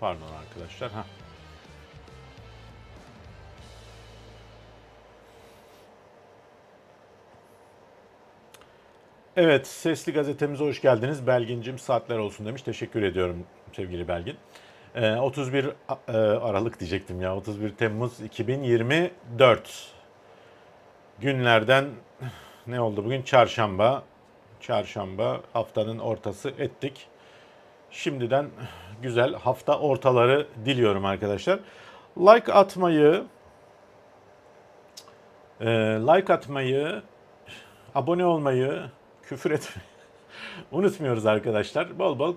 Pardon arkadaşlar. Ha. Evet, Sesli Gazetemize hoş geldiniz. Belgin'cim saatler olsun demiş. Teşekkür ediyorum sevgili Belgin. Ee, 31 A- e, Aralık diyecektim ya. 31 Temmuz 2024 günlerden ne oldu bugün? Çarşamba. Çarşamba haftanın ortası ettik. Şimdiden güzel hafta ortaları diliyorum arkadaşlar. Like atmayı, e, like atmayı, abone olmayı, küfür etmeyi unutmuyoruz arkadaşlar. Bol bol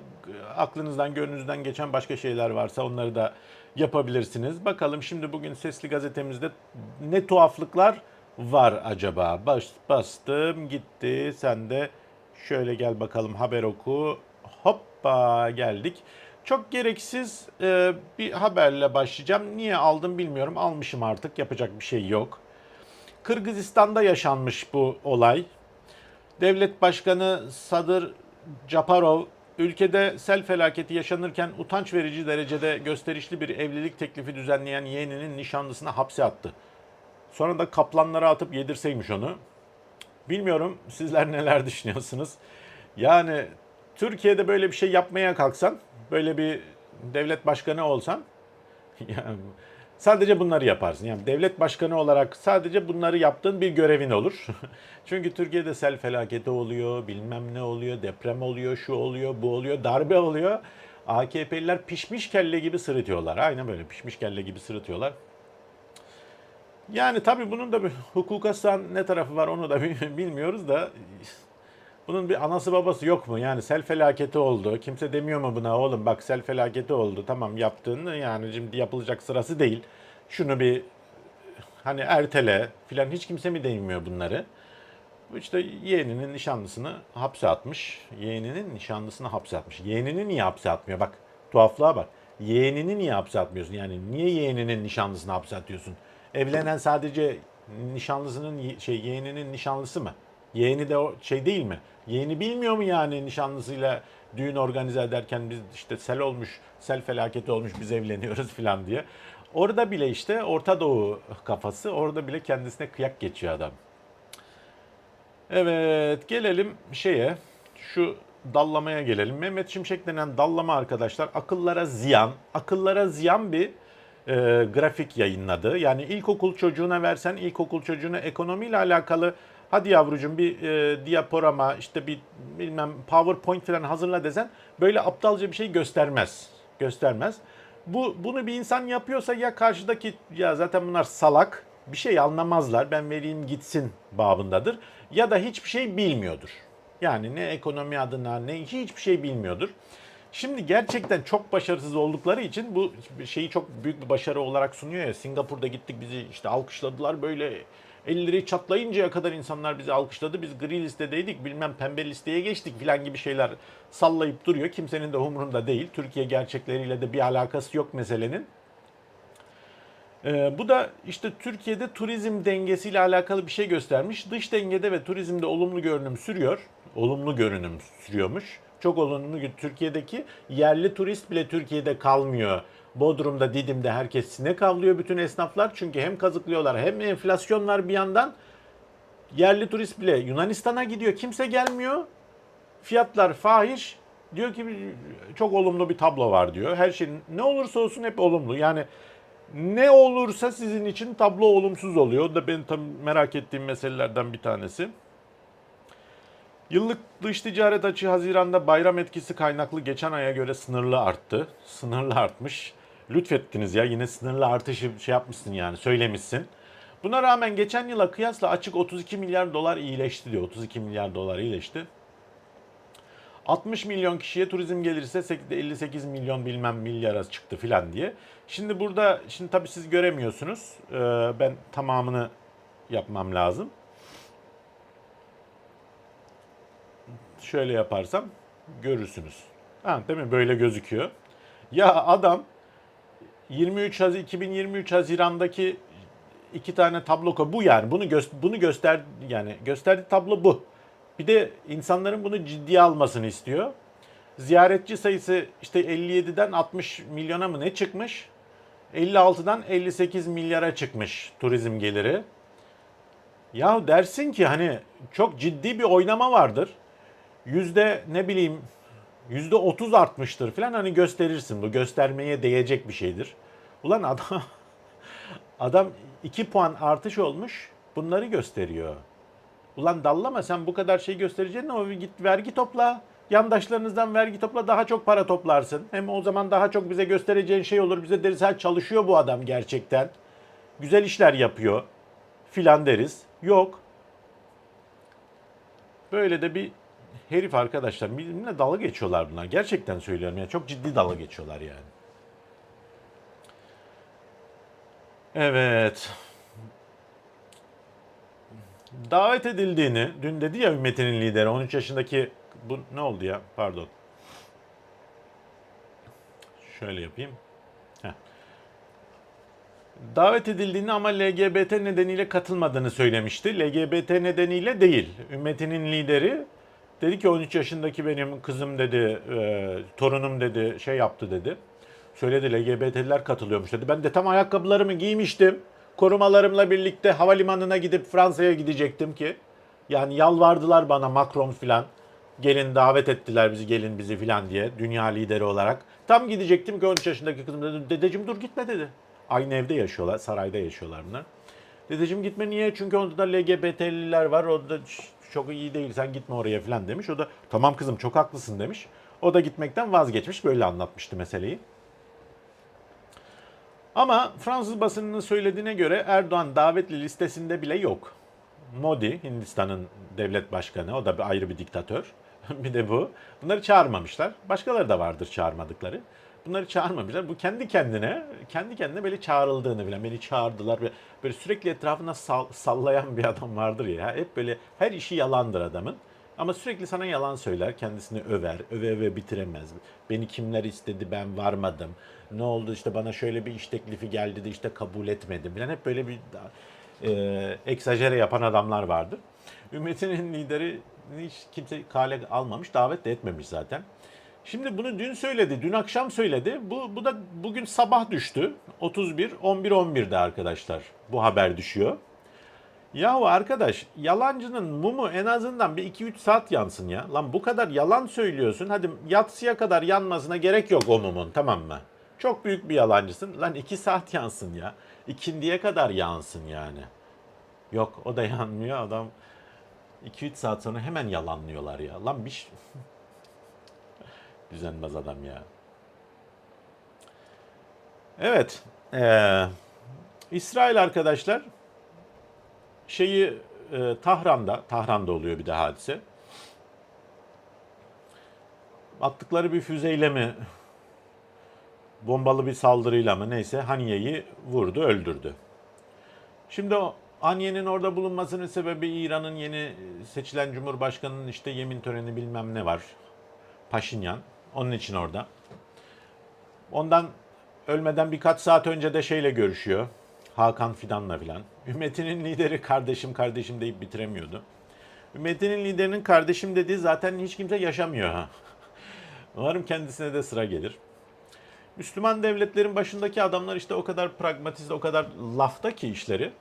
aklınızdan, gönlünüzden geçen başka şeyler varsa onları da yapabilirsiniz. Bakalım şimdi bugün Sesli Gazetemizde ne tuhaflıklar var acaba? Bas, bastım gitti. Sen de şöyle gel bakalım haber oku. Hoppa geldik. Çok gereksiz e, bir haberle başlayacağım. Niye aldım bilmiyorum. Almışım artık. Yapacak bir şey yok. Kırgızistan'da yaşanmış bu olay. Devlet Başkanı Sadır Japarov ülkede sel felaketi yaşanırken utanç verici derecede gösterişli bir evlilik teklifi düzenleyen yeğeninin nişanlısına hapse attı. Sonra da kaplanlara atıp yedirseymiş onu. Bilmiyorum sizler neler düşünüyorsunuz. Yani Türkiye'de böyle bir şey yapmaya kalksan, böyle bir devlet başkanı olsan sadece bunları yaparsın. Yani devlet başkanı olarak sadece bunları yaptığın bir görevin olur. Çünkü Türkiye'de sel felaketi oluyor, bilmem ne oluyor, deprem oluyor, şu oluyor, bu oluyor, darbe oluyor. AKP'liler pişmiş kelle gibi sırıtıyorlar. Aynen böyle pişmiş kelle gibi sırıtıyorlar. Yani tabii bunun da bir hukuka ne tarafı var onu da bilmiyoruz da bunun bir anası babası yok mu? Yani sel felaketi oldu. Kimse demiyor mu buna oğlum bak sel felaketi oldu. Tamam yaptığını yani şimdi yapılacak sırası değil. Şunu bir hani ertele filan hiç kimse mi değmiyor bunları? İşte yeğeninin nişanlısını hapse atmış. Yeğeninin nişanlısını hapse atmış. Yeğenini niye hapse atmıyor? Bak tuhaflığa bak. Yeğenini niye hapse atmıyorsun? Yani niye yeğeninin nişanlısını hapse atıyorsun? Evlenen sadece nişanlısının şey yeğeninin nişanlısı mı? Yeğeni de o şey değil mi? Yeğeni bilmiyor mu yani nişanlısıyla düğün organize ederken biz işte sel olmuş, sel felaketi olmuş biz evleniyoruz falan diye. Orada bile işte Orta Doğu kafası orada bile kendisine kıyak geçiyor adam. Evet gelelim şeye şu dallamaya gelelim. Mehmet Şimşek denen dallama arkadaşlar akıllara ziyan, akıllara ziyan bir e, grafik yayınladı. Yani ilkokul çocuğuna versen ilkokul çocuğuna ekonomiyle alakalı hadi yavrucuğum bir e, diaporama işte bir bilmem PowerPoint falan hazırla desen böyle aptalca bir şey göstermez. Göstermez. Bu bunu bir insan yapıyorsa ya karşıdaki ya zaten bunlar salak bir şey anlamazlar ben vereyim gitsin babındadır ya da hiçbir şey bilmiyordur. Yani ne ekonomi adına ne hiçbir şey bilmiyordur. Şimdi gerçekten çok başarısız oldukları için bu şeyi çok büyük bir başarı olarak sunuyor ya. Singapur'da gittik bizi işte alkışladılar böyle elleri çatlayıncaya kadar insanlar bizi alkışladı. Biz gri listedeydik bilmem pembe listeye geçtik filan gibi şeyler sallayıp duruyor. Kimsenin de umurunda değil. Türkiye gerçekleriyle de bir alakası yok meselenin. Ee, bu da işte Türkiye'de turizm dengesiyle alakalı bir şey göstermiş. Dış dengede ve turizmde olumlu görünüm sürüyor. Olumlu görünüm sürüyormuş. Çok olumlu. Türkiye'deki yerli turist bile Türkiye'de kalmıyor. Bodrum'da, Didim'de herkes sinek avlıyor bütün esnaflar. Çünkü hem kazıklıyorlar hem enflasyon var bir yandan. Yerli turist bile Yunanistan'a gidiyor. Kimse gelmiyor. Fiyatlar fahiş. Diyor ki çok olumlu bir tablo var diyor. Her şey ne olursa olsun hep olumlu. Yani ne olursa sizin için tablo olumsuz oluyor. O da benim tam merak ettiğim meselelerden bir tanesi. Yıllık dış ticaret açığı Haziran'da bayram etkisi kaynaklı geçen aya göre sınırlı arttı. Sınırlı artmış. Lütfettiniz ya yine sınırlı artışı şey yapmışsın yani söylemişsin. Buna rağmen geçen yıla kıyasla açık 32 milyar dolar iyileşti diyor. 32 milyar dolar iyileşti. 60 milyon kişiye turizm gelirse 58 milyon bilmem milyara çıktı filan diye. Şimdi burada şimdi tabii siz göremiyorsunuz. Ee, ben tamamını yapmam lazım. Şöyle yaparsam görürsünüz. Ha, değil mi? Böyle gözüküyor. Ya adam 23 Haziran 2023 Haziran'daki iki tane tablo bu yani bunu gö- bunu göster yani gösterdiği tablo bu. Bir de insanların bunu ciddiye almasını istiyor. Ziyaretçi sayısı işte 57'den 60 milyona mı ne çıkmış? 56'dan 58 milyara çıkmış turizm geliri. Ya dersin ki hani çok ciddi bir oynama vardır. Yüzde ne bileyim yüzde 30 artmıştır falan hani gösterirsin. Bu göstermeye değecek bir şeydir. Ulan adam adam 2 puan artış olmuş bunları gösteriyor. Ulan dallama sen bu kadar şey göstereceğine o git vergi topla. Yandaşlarınızdan vergi topla daha çok para toplarsın. Hem o zaman daha çok bize göstereceğin şey olur. Bize deriz ha çalışıyor bu adam gerçekten. Güzel işler yapıyor filan deriz. Yok. Böyle de bir herif arkadaşlar. Benimle dalga geçiyorlar bunlar. Gerçekten söylüyorum ya. Çok ciddi dalga geçiyorlar yani. Evet. Davet edildiğini, dün dedi ya ümmetinin lideri 13 yaşındaki bu ne oldu ya? Pardon. Şöyle yapayım. Davet edildiğini ama LGBT nedeniyle katılmadığını söylemişti. LGBT nedeniyle değil. Ümmetinin lideri dedi ki 13 yaşındaki benim kızım dedi, e, torunum dedi, şey yaptı dedi. Söyledi LGBT'liler katılıyormuş dedi. Ben de tam ayakkabılarımı giymiştim. Korumalarımla birlikte havalimanına gidip Fransa'ya gidecektim ki. Yani yalvardılar bana Macron filan. Gelin davet ettiler bizi gelin bizi filan diye dünya lideri olarak. Tam gidecektim ki 13 yaşındaki kızım dedi dedeciğim dur gitme dedi. Aynı evde yaşıyorlar, sarayda yaşıyorlar bunlar. Dedeciğim gitme niye? Çünkü orada da LGBT'liler var. O da çok iyi değil sen gitme oraya falan demiş. O da tamam kızım çok haklısın demiş. O da gitmekten vazgeçmiş. Böyle anlatmıştı meseleyi. Ama Fransız basınının söylediğine göre Erdoğan davetli listesinde bile yok. Modi, Hindistan'ın devlet başkanı, o da bir ayrı bir diktatör. bir de bu. Bunları çağırmamışlar. Başkaları da vardır çağırmadıkları. Bunları çağırmamışlar. Bu kendi kendine, kendi kendine böyle çağrıldığını bilen, beni çağırdılar. Böyle, böyle sürekli etrafına sal- sallayan bir adam vardır ya. Hep böyle her işi yalandır adamın. Ama sürekli sana yalan söyler, kendisini över, öve öve bitiremez. Beni kimler istedi, ben varmadım. Ne oldu işte bana şöyle bir iş teklifi geldi de işte kabul etmedim. Yani hep böyle bir e, egzajere yapan adamlar vardır. Ümmetinin lideri hiç kimse kale almamış, davet de etmemiş zaten. Şimdi bunu dün söyledi, dün akşam söyledi. Bu, bu da bugün sabah düştü. 31, 11, 11'de arkadaşlar bu haber düşüyor. Yahu arkadaş yalancının mumu en azından bir 2-3 saat yansın ya. Lan bu kadar yalan söylüyorsun. Hadi yatsıya kadar yanmasına gerek yok o mumun tamam mı? Çok büyük bir yalancısın. Lan 2 saat yansın ya. İkindiye kadar yansın yani. Yok o da yanmıyor adam. 2-3 saat sonra hemen yalanlıyorlar ya. Lan bir. Düzenmez adam ya. Evet. eee, İsrail arkadaşlar şeyi e, Tahran'da, Tahran'da oluyor bir de hadise. Attıkları bir füzeyle mi, bombalı bir saldırıyla mı neyse Haniye'yi vurdu, öldürdü. Şimdi o Haniye'nin orada bulunmasının sebebi İran'ın yeni seçilen cumhurbaşkanının işte yemin töreni bilmem ne var. Paşinyan. Onun için orada. Ondan ölmeden birkaç saat önce de şeyle görüşüyor. Hakan Fidan'la filan. Ümmetinin lideri kardeşim kardeşim deyip bitiremiyordu. Ümmetinin liderinin kardeşim dediği zaten hiç kimse yaşamıyor ha. Umarım kendisine de sıra gelir. Müslüman devletlerin başındaki adamlar işte o kadar pragmatist, o kadar lafta ki işleri.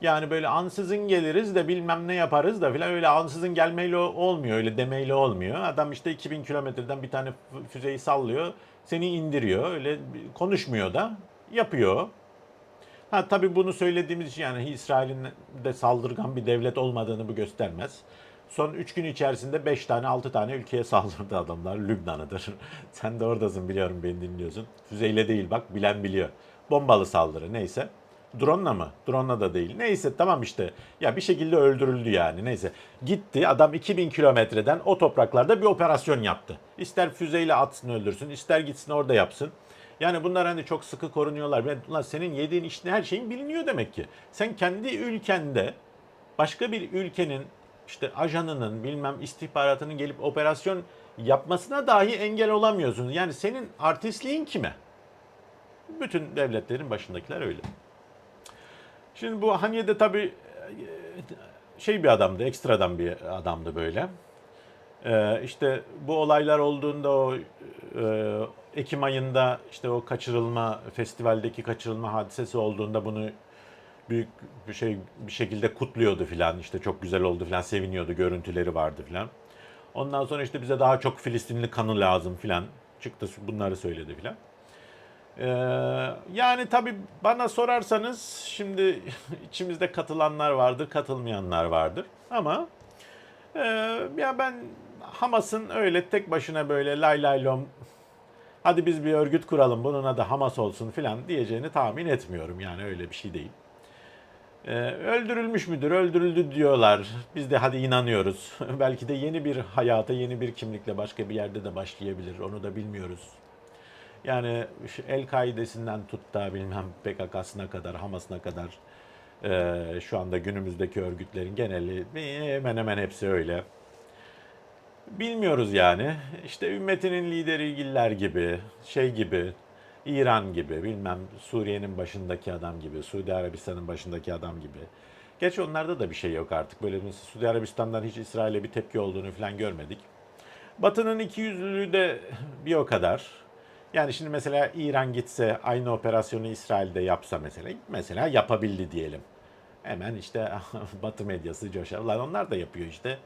Yani böyle ansızın geliriz de bilmem ne yaparız da filan öyle ansızın gelmeyle olmuyor, öyle demeyle olmuyor. Adam işte 2000 kilometreden bir tane fü- füzeyi sallıyor, seni indiriyor. Öyle konuşmuyor da yapıyor. Ha tabii bunu söylediğimiz için yani İsrail'in de saldırgan bir devlet olmadığını bu göstermez. Son 3 gün içerisinde 5 tane 6 tane ülkeye saldırdı adamlar. Lübnan'ıdır. Sen de oradasın biliyorum beni dinliyorsun. Füzeyle değil bak bilen biliyor. Bombalı saldırı neyse. Drone'la mı? Drone'la da değil. Neyse tamam işte. Ya bir şekilde öldürüldü yani. Neyse. Gitti adam 2000 kilometreden o topraklarda bir operasyon yaptı. İster füzeyle atsın öldürsün, ister gitsin orada yapsın. Yani bunlar hani çok sıkı korunuyorlar. Ben, ulan senin yediğin işte her şeyin biliniyor demek ki. Sen kendi ülkende başka bir ülkenin işte ajanının bilmem istihbaratının gelip operasyon yapmasına dahi engel olamıyorsun. Yani senin artistliğin kime? Bütün devletlerin başındakiler öyle. Şimdi bu Haniye de tabii e, şey bir adamdı, ekstradan bir adamdı böyle. Ee, işte bu olaylar olduğunda o e, Ekim ayında işte o kaçırılma festivaldeki kaçırılma hadisesi olduğunda bunu büyük bir şey bir şekilde kutluyordu filan işte çok güzel oldu filan seviniyordu görüntüleri vardı filan. Ondan sonra işte bize daha çok Filistinli kanı lazım filan çıktı bunları söyledi filan. Ee, yani tabii bana sorarsanız şimdi içimizde katılanlar vardır, katılmayanlar vardır. Ama e, ya ben Hamas'ın öyle tek başına böyle lay lay lom hadi biz bir örgüt kuralım bunun adı Hamas olsun filan diyeceğini tahmin etmiyorum. Yani öyle bir şey değil. Ee, öldürülmüş müdür? Öldürüldü diyorlar. Biz de hadi inanıyoruz. Belki de yeni bir hayata, yeni bir kimlikle başka bir yerde de başlayabilir. Onu da bilmiyoruz. Yani El-Kaide'sinden tut da bilmem PKK'sına kadar, Hamas'ına kadar e, şu anda günümüzdeki örgütlerin geneli hemen hemen hepsi öyle. Bilmiyoruz yani. İşte ümmetinin lideri ilgililer gibi, şey gibi, İran gibi, bilmem Suriye'nin başındaki adam gibi, Suudi Arabistan'ın başındaki adam gibi. Geç onlarda da bir şey yok artık. Böyle mesela Suudi Arabistan'dan hiç İsrail'e bir tepki olduğunu falan görmedik. Batı'nın iki yüzlülüğü de bir o kadar. Yani şimdi mesela İran gitse aynı operasyonu İsrail'de yapsa mesela, mesela yapabildi diyelim. Hemen işte Batı medyası coşar. Lan onlar da yapıyor işte.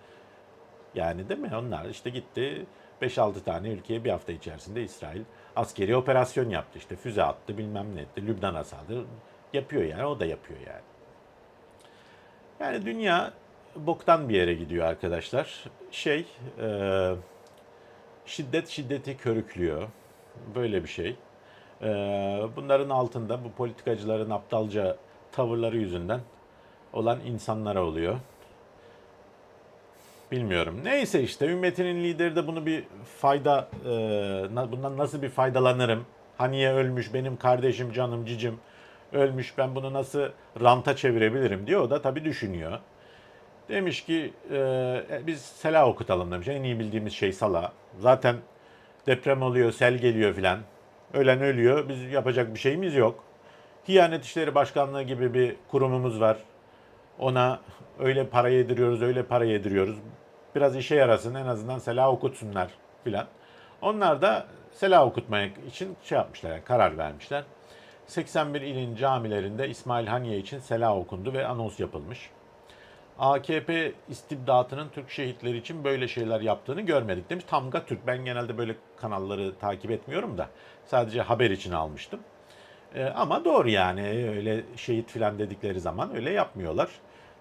Yani değil mi? Onlar işte gitti 5-6 tane ülkeye bir hafta içerisinde İsrail askeri operasyon yaptı. İşte füze attı bilmem ne etti. Lübnan'a saldırı yapıyor yani. O da yapıyor yani. Yani dünya boktan bir yere gidiyor arkadaşlar. Şey e, şiddet şiddeti körüklüyor. Böyle bir şey. E, bunların altında bu politikacıların aptalca tavırları yüzünden olan insanlara oluyor. Bilmiyorum. Neyse işte ümmetinin lideri de bunu bir fayda, e, bundan nasıl bir faydalanırım? Haniye ölmüş, benim kardeşim, canım, cicim ölmüş, ben bunu nasıl ranta çevirebilirim diyor. O da tabii düşünüyor. Demiş ki e, biz sela okutalım demiş. En iyi bildiğimiz şey sala. Zaten deprem oluyor, sel geliyor filan. Ölen ölüyor, biz yapacak bir şeyimiz yok. Diyanet İşleri Başkanlığı gibi bir kurumumuz var. Ona öyle para yediriyoruz, öyle para yediriyoruz. Biraz işe yarasın, en azından sela okutsunlar filan. Onlar da sela okutmaya için şey yapmışlar, yani karar vermişler. 81 ilin camilerinde İsmail Haniye için sela okundu ve anons yapılmış. AKP istibdatının Türk şehitleri için böyle şeyler yaptığını görmedik demiş. Tamga Türk. Ben genelde böyle kanalları takip etmiyorum da sadece haber için almıştım. Ee, ama doğru yani öyle şehit filan dedikleri zaman öyle yapmıyorlar.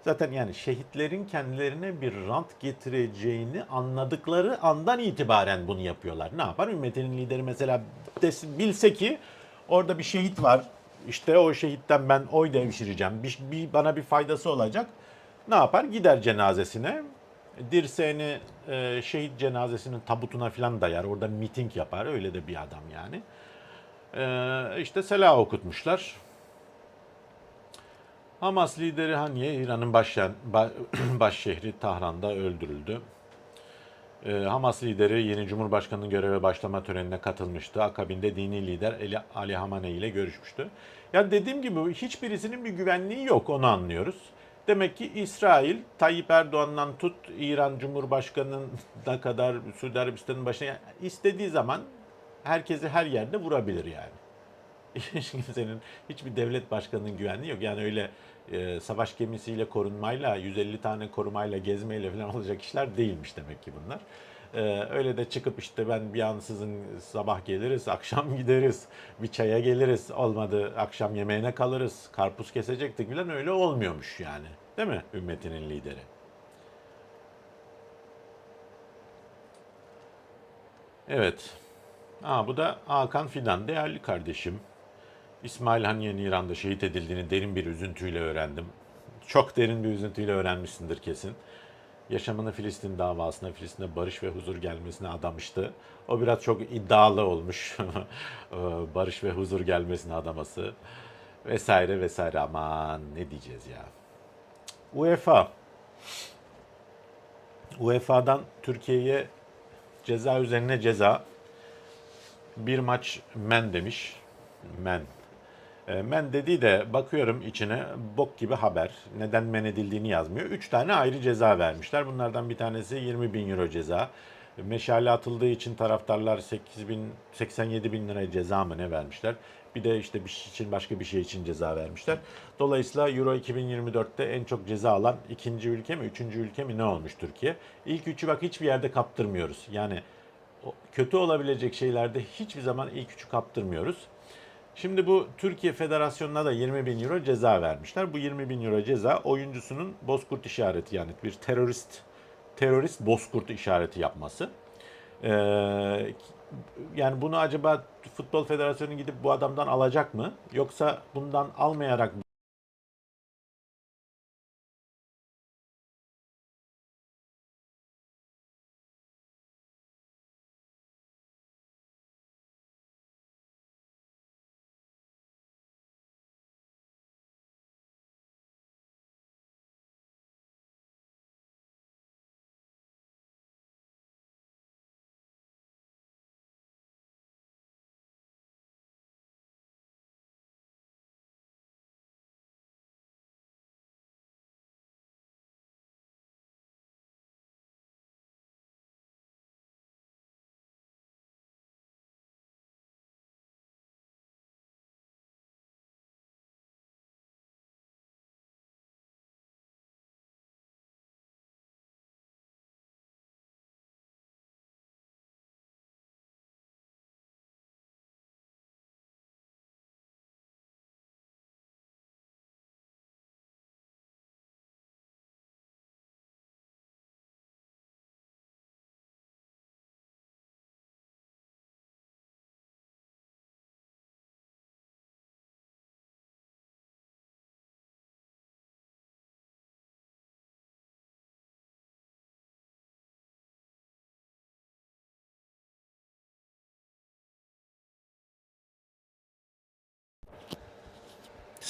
Zaten yani şehitlerin kendilerine bir rant getireceğini anladıkları andan itibaren bunu yapıyorlar. Ne yapar? Ümmetinin lideri mesela desin, bilse ki orada bir şehit var. İşte o şehitten ben oy devşireceğim. Bir, bir, bana bir faydası olacak. Ne yapar? Gider cenazesine. Dirseğini e, şehit cenazesinin tabutuna falan dayar. Orada miting yapar. Öyle de bir adam yani. E, işte sela okutmuşlar. Hamas lideri Haniye İran'ın baş, baş şehri Tahran'da öldürüldü. Ee, Hamas lideri yeni Cumhurbaşkanı'nın göreve başlama törenine katılmıştı. Akabinde dini lider Ali, Ali Hamaney ile görüşmüştü. Yani dediğim gibi hiçbirisinin bir güvenliği yok onu anlıyoruz. Demek ki İsrail, Tayyip Erdoğan'dan tut İran Cumhurbaşkanı'na kadar Suudi Arabistan'ın başına yani istediği zaman herkesi her yerde vurabilir yani. Hiç kimsenin hiçbir devlet başkanının güvenliği yok. Yani öyle e, savaş gemisiyle korunmayla 150 tane korumayla gezmeyle falan olacak işler değilmiş demek ki bunlar. E, öyle de çıkıp işte ben bir ansızın sabah geliriz, akşam gideriz, bir çaya geliriz, olmadı akşam yemeğine kalırız, karpuz kesecektik falan öyle olmuyormuş yani. Değil mi ümmetinin lideri? Evet. Aa, bu da Hakan Fidan, değerli kardeşim. İsmail Haniye'nin İran'da şehit edildiğini derin bir üzüntüyle öğrendim. Çok derin bir üzüntüyle öğrenmişsindir kesin. Yaşamını Filistin davasına, Filistin'e barış ve huzur gelmesine adamıştı. O biraz çok iddialı olmuş. barış ve huzur gelmesine adaması vesaire vesaire. Aman ne diyeceğiz ya. UEFA. UEFA'dan Türkiye'ye ceza üzerine ceza. Bir maç men demiş. Men. E, men dediği de bakıyorum içine bok gibi haber. Neden men edildiğini yazmıyor. 3 tane ayrı ceza vermişler. Bunlardan bir tanesi 20 bin euro ceza. Meşale atıldığı için taraftarlar 8 bin, 87 bin lira ceza mı ne vermişler. Bir de işte bir şey için başka bir şey için ceza vermişler. Dolayısıyla Euro 2024'te en çok ceza alan ikinci ülke mi, üçüncü ülke mi ne olmuş Türkiye? İlk üçü bak hiçbir yerde kaptırmıyoruz. Yani kötü olabilecek şeylerde hiçbir zaman ilk üçü kaptırmıyoruz. Şimdi bu Türkiye Federasyonu'na da 20 bin euro ceza vermişler. Bu 20 bin euro ceza oyuncusunun bozkurt işareti yani bir terörist terörist bozkurt işareti yapması. Ee, yani bunu acaba Futbol Federasyonu gidip bu adamdan alacak mı? Yoksa bundan almayarak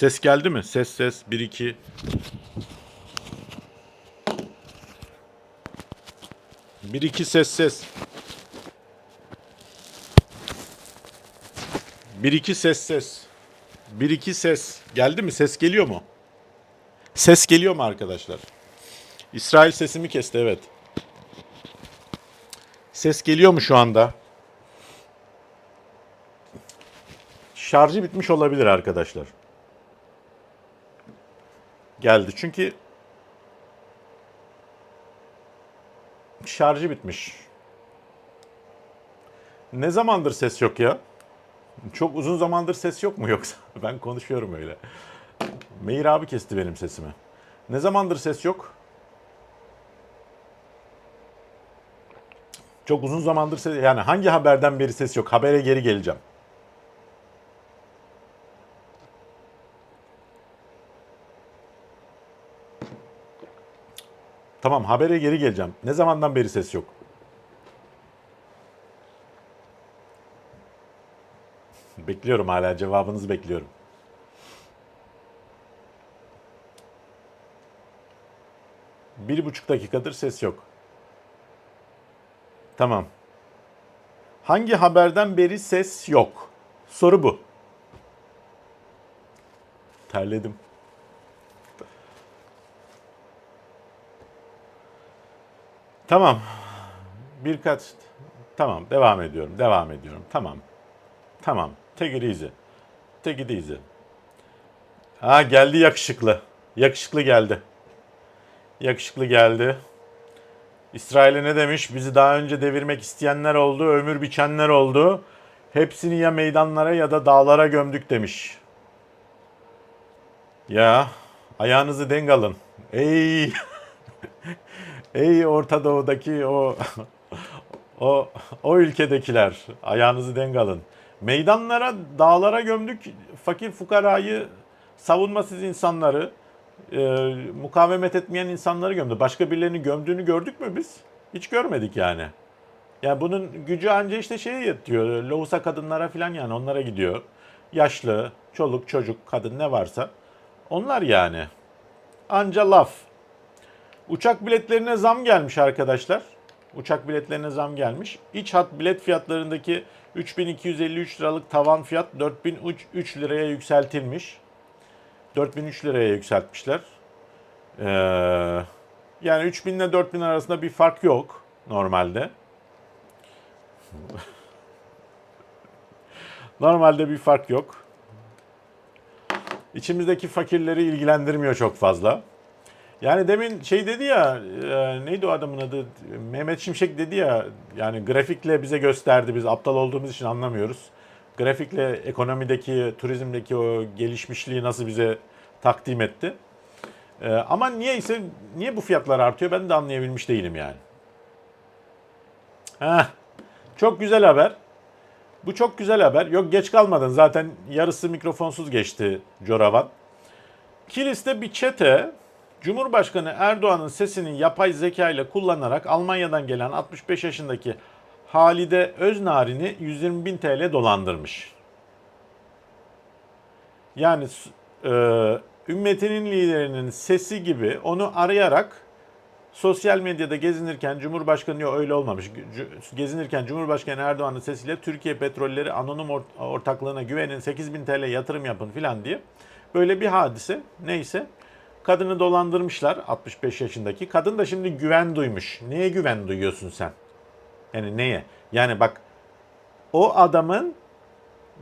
ses geldi mi? Ses ses 1 2 1 2 ses ses 1 2 ses ses 1 2 ses geldi mi? Ses geliyor mu? Ses geliyor mu arkadaşlar? İsrail sesimi kesti evet. Ses geliyor mu şu anda? Şarjı bitmiş olabilir arkadaşlar. Geldi çünkü şarjı bitmiş. Ne zamandır ses yok ya? Çok uzun zamandır ses yok mu yoksa? Ben konuşuyorum öyle. Meir abi kesti benim sesimi. Ne zamandır ses yok? Çok uzun zamandır ses yani hangi haberden beri ses yok? Habere geri geleceğim. Tamam habere geri geleceğim. Ne zamandan beri ses yok? Bekliyorum hala cevabınızı bekliyorum. Bir buçuk dakikadır ses yok. Tamam. Hangi haberden beri ses yok? Soru bu. Terledim. Tamam. Birkaç tamam devam ediyorum. Devam ediyorum. Tamam. Tamam. Take it easy. Take it easy. Ha geldi yakışıklı. Yakışıklı geldi. Yakışıklı geldi. İsrail'e ne demiş? Bizi daha önce devirmek isteyenler oldu, ömür biçenler oldu. Hepsini ya meydanlara ya da dağlara gömdük demiş. Ya ayağınızı denk alın. Ey Ey Orta Doğu'daki o o o ülkedekiler ayağınızı denk alın. Meydanlara, dağlara gömdük fakir fukarayı, savunmasız insanları, e, mukavemet etmeyen insanları gömdü. Başka birilerini gömdüğünü gördük mü biz? Hiç görmedik yani. Yani bunun gücü anca işte şeye yetiyor. Lohusa kadınlara falan yani onlara gidiyor. Yaşlı, çoluk, çocuk, kadın ne varsa. Onlar yani. Anca laf. Uçak biletlerine zam gelmiş arkadaşlar. Uçak biletlerine zam gelmiş. İç hat bilet fiyatlarındaki 3253 liralık tavan fiyat 4003 liraya yükseltilmiş. 4003 liraya yükseltmişler. Ee, yani 3000 ile 4000 arasında bir fark yok normalde. Normalde bir fark yok. İçimizdeki fakirleri ilgilendirmiyor çok fazla. Yani demin şey dedi ya, e, neydi o adamın adı? Mehmet Şimşek dedi ya, yani grafikle bize gösterdi, biz aptal olduğumuz için anlamıyoruz. Grafikle ekonomideki, turizmdeki o gelişmişliği nasıl bize takdim etti. E, ama niye ise, niye bu fiyatlar artıyor ben de anlayabilmiş değilim yani. Heh, çok güzel haber. Bu çok güzel haber. Yok geç kalmadın zaten yarısı mikrofonsuz geçti Coravan. Kilis'te bir çete Cumhurbaşkanı Erdoğan'ın sesini yapay zeka ile kullanarak Almanya'dan gelen 65 yaşındaki Halide Öznarin'i 120 bin TL dolandırmış. Yani e, ümmetinin liderinin sesi gibi onu arayarak sosyal medyada gezinirken Cumhurbaşkanı yok öyle olmamış. Gezinirken Cumhurbaşkanı Erdoğan'ın sesiyle Türkiye Petrolleri Anonim Ort- Ortaklığı'na güvenin 8000 TL yatırım yapın filan diye. Böyle bir hadise neyse. Kadını dolandırmışlar 65 yaşındaki. Kadın da şimdi güven duymuş. Neye güven duyuyorsun sen? Yani neye? Yani bak o adamın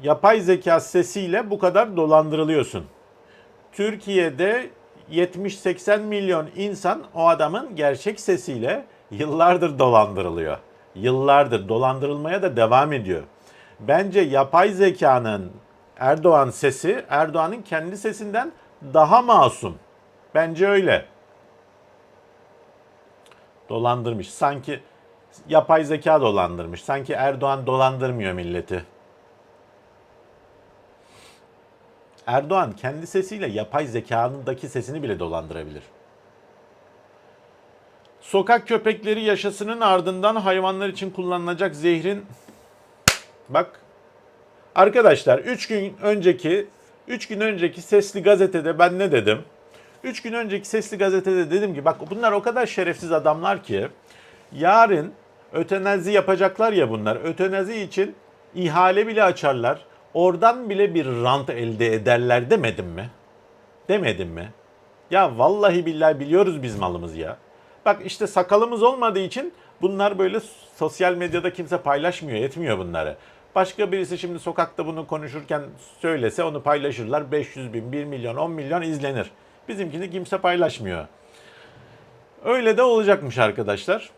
yapay zeka sesiyle bu kadar dolandırılıyorsun. Türkiye'de 70-80 milyon insan o adamın gerçek sesiyle yıllardır dolandırılıyor. Yıllardır dolandırılmaya da devam ediyor. Bence yapay zekanın Erdoğan sesi Erdoğan'ın kendi sesinden daha masum. Bence öyle. Dolandırmış. Sanki yapay zeka dolandırmış. Sanki Erdoğan dolandırmıyor milleti. Erdoğan kendi sesiyle yapay zekanındaki sesini bile dolandırabilir. Sokak köpekleri yaşasının ardından hayvanlar için kullanılacak zehrin bak arkadaşlar 3 gün önceki 3 gün önceki sesli gazetede ben ne dedim? 3 gün önceki sesli gazetede dedim ki bak bunlar o kadar şerefsiz adamlar ki yarın ötenazi yapacaklar ya bunlar. Ötenazi için ihale bile açarlar. Oradan bile bir rant elde ederler demedim mi? Demedim mi? Ya vallahi billahi biliyoruz biz malımızı ya. Bak işte sakalımız olmadığı için bunlar böyle sosyal medyada kimse paylaşmıyor, etmiyor bunları. Başka birisi şimdi sokakta bunu konuşurken söylese onu paylaşırlar. 500 bin, 1 milyon, 10 milyon izlenir. Bizimkini kimse paylaşmıyor. Öyle de olacakmış arkadaşlar.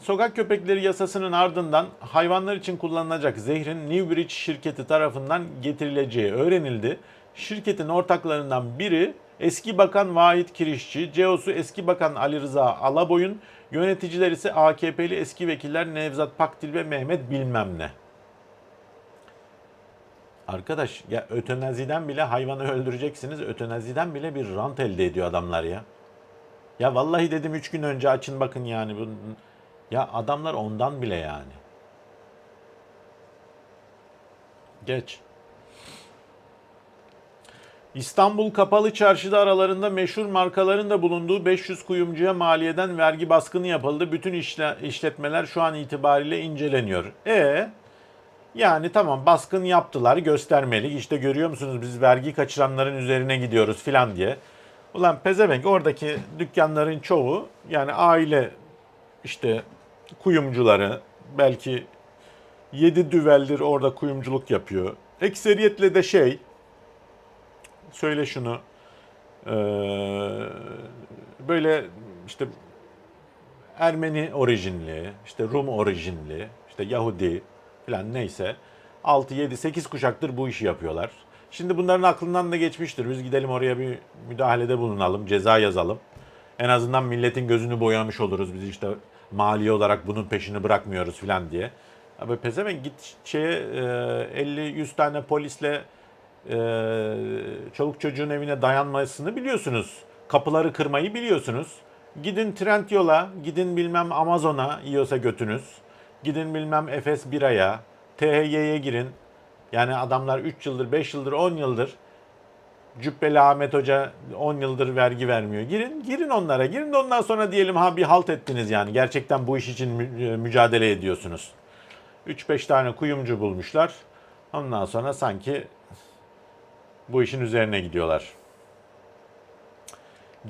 Sokak köpekleri yasasının ardından hayvanlar için kullanılacak zehrin Newbridge şirketi tarafından getirileceği öğrenildi. Şirketin ortaklarından biri eski bakan Vahit Kirişçi, CEO'su eski bakan Ali Rıza Alaboyun, yöneticiler ise AKP'li eski vekiller Nevzat Pakdil ve Mehmet bilmem ne. Arkadaş ya ötenaziden bile hayvanı öldüreceksiniz. Ötenaziden bile bir rant elde ediyor adamlar ya. Ya vallahi dedim 3 gün önce açın bakın yani. Ya adamlar ondan bile yani. Geç. İstanbul Kapalı Çarşı'da aralarında meşhur markaların da bulunduğu 500 kuyumcuya maliyeden vergi baskını yapıldı. Bütün işle, işletmeler şu an itibariyle inceleniyor. E yani tamam baskın yaptılar göstermelik. İşte görüyor musunuz biz vergi kaçıranların üzerine gidiyoruz filan diye. Ulan pezevenk oradaki dükkanların çoğu yani aile işte kuyumcuları belki 7 düveldir orada kuyumculuk yapıyor. Ekseriyetle de şey söyle şunu eee, böyle işte Ermeni orijinli, işte Rum orijinli, işte Yahudi falan neyse 6 7 8 kuşaktır bu işi yapıyorlar. Şimdi bunların aklından da geçmiştir. Biz gidelim oraya bir müdahalede bulunalım, ceza yazalım. En azından milletin gözünü boyamış oluruz. Biz işte maliye olarak bunun peşini bırakmıyoruz falan diye. Abi pezevenk git şeye e, 50-100 tane polisle e, çoluk çocuğun evine dayanmasını biliyorsunuz. Kapıları kırmayı biliyorsunuz. Gidin Trendyol'a, gidin bilmem Amazon'a yiyorsa götünüz. Gidin bilmem Efes Bira'ya, THY'ye girin. Yani adamlar 3 yıldır, 5 yıldır, 10 yıldır Cübbeli Ahmet Hoca 10 yıldır vergi vermiyor. Girin, girin onlara. Girin de ondan sonra diyelim ha bir halt ettiniz yani. Gerçekten bu iş için mü- mücadele ediyorsunuz. 3-5 tane kuyumcu bulmuşlar. Ondan sonra sanki bu işin üzerine gidiyorlar.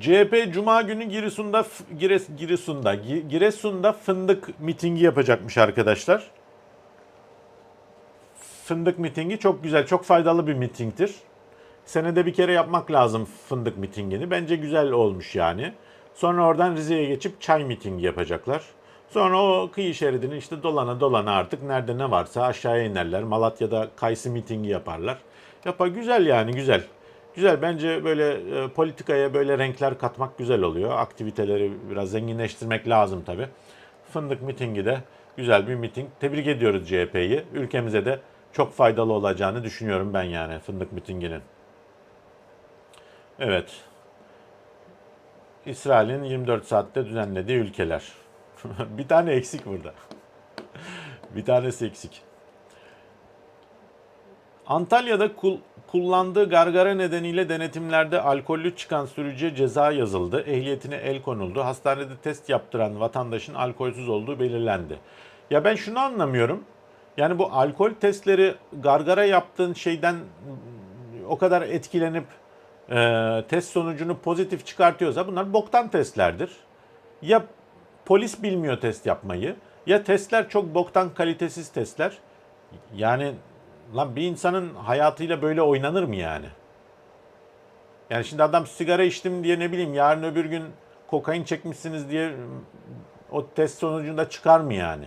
CHP Cuma günü Giresun'da Gires, Giresun'da Gi- Giresun'da fındık mitingi yapacakmış arkadaşlar. Fındık mitingi çok güzel, çok faydalı bir mitingdir. Senede bir kere yapmak lazım fındık mitingini. Bence güzel olmuş yani. Sonra oradan Rize'ye geçip çay mitingi yapacaklar. Sonra o kıyı şeridini işte dolana dolana artık nerede ne varsa aşağıya inerler. Malatya'da kayısı mitingi yaparlar. Yapar güzel yani güzel. Güzel bence böyle e, politikaya böyle renkler katmak güzel oluyor. Aktiviteleri biraz zenginleştirmek lazım tabii. Fındık mitingi de güzel bir miting. Tebrik ediyoruz CHP'yi. Ülkemize de çok faydalı olacağını düşünüyorum ben yani fındık mitinginin. Evet. İsrail'in 24 saatte düzenlediği ülkeler. bir tane eksik burada. bir tanesi eksik. Antalya'da kul- kullandığı gargara nedeniyle denetimlerde alkollü çıkan sürücüye ceza yazıldı. Ehliyetine el konuldu. Hastanede test yaptıran vatandaşın alkolsüz olduğu belirlendi. Ya ben şunu anlamıyorum. Yani bu alkol testleri gargara yaptığın şeyden o kadar etkilenip e, test sonucunu pozitif çıkartıyorsa bunlar boktan testlerdir. Ya polis bilmiyor test yapmayı ya testler çok boktan kalitesiz testler. Yani lan bir insanın hayatıyla böyle oynanır mı yani? Yani şimdi adam sigara içtim diye ne bileyim yarın öbür gün kokain çekmişsiniz diye o test sonucunda çıkar mı yani?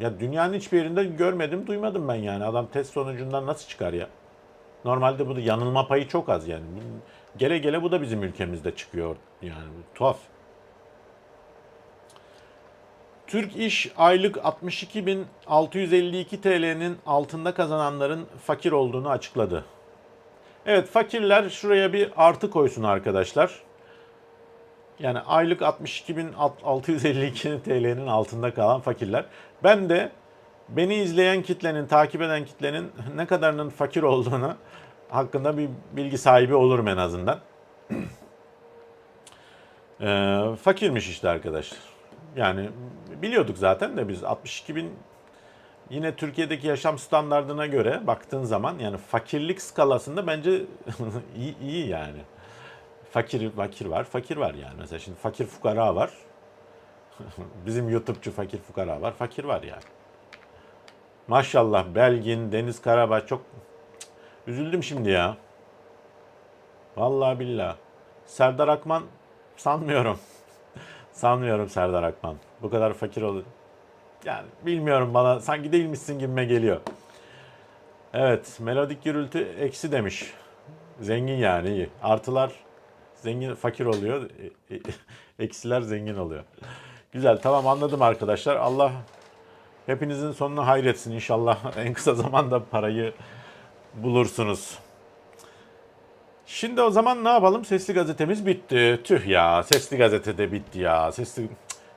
Ya dünyanın hiçbir yerinde görmedim, duymadım ben yani. Adam test sonucundan nasıl çıkar ya? Normalde bu da yanılma payı çok az yani. Gele gele bu da bizim ülkemizde çıkıyor yani tuhaf. Türk İş aylık 62.652 TL'nin altında kazananların fakir olduğunu açıkladı. Evet fakirler şuraya bir artı koysun arkadaşlar. Yani aylık 62.652 TL'nin altında kalan fakirler. Ben de beni izleyen kitlenin, takip eden kitlenin ne kadarının fakir olduğunu hakkında bir bilgi sahibi olurum en azından. Ee, fakirmiş işte arkadaşlar. Yani biliyorduk zaten de biz 62 bin yine Türkiye'deki yaşam standartına göre baktığın zaman yani fakirlik skalasında bence iyi, iyi yani. Fakir fakir var, fakir var yani. Mesela şimdi fakir fukara var. Bizim YouTube'cu fakir fukara var, fakir var yani. Maşallah Belgin, Deniz Karabağ çok üzüldüm şimdi ya. Vallahi billah. Serdar Akman sanmıyorum. Sanmıyorum Serdar Akman. Bu kadar fakir olur. Yani bilmiyorum bana sanki değilmişsin gibime geliyor. Evet, melodik gürültü eksi demiş. Zengin yani iyi. Artılar zengin fakir oluyor. e- e- Eksiler zengin oluyor. Güzel tamam anladım arkadaşlar. Allah hepinizin sonunu hayretsin inşallah. En kısa zamanda parayı bulursunuz. Şimdi o zaman ne yapalım? Sesli gazetemiz bitti. Tüh ya, sesli gazete de bitti ya. Sesli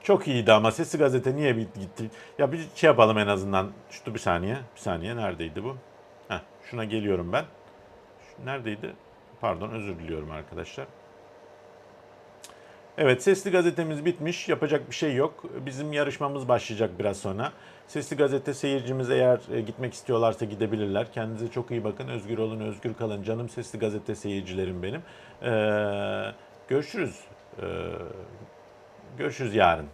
çok iyiydi ama sesli gazete niye bitti gitti? Ya bir şey yapalım en azından. Şu bir saniye. Bir saniye neredeydi bu? Heh, şuna geliyorum ben. Neredeydi? Pardon özür diliyorum arkadaşlar. Evet Sesli Gazetemiz bitmiş. Yapacak bir şey yok. Bizim yarışmamız başlayacak biraz sonra. Sesli Gazete seyircimiz eğer e, gitmek istiyorlarsa gidebilirler. Kendinize çok iyi bakın. Özgür olun, özgür kalın. Canım Sesli Gazete seyircilerim benim. Ee, görüşürüz. Ee, görüşürüz yarın.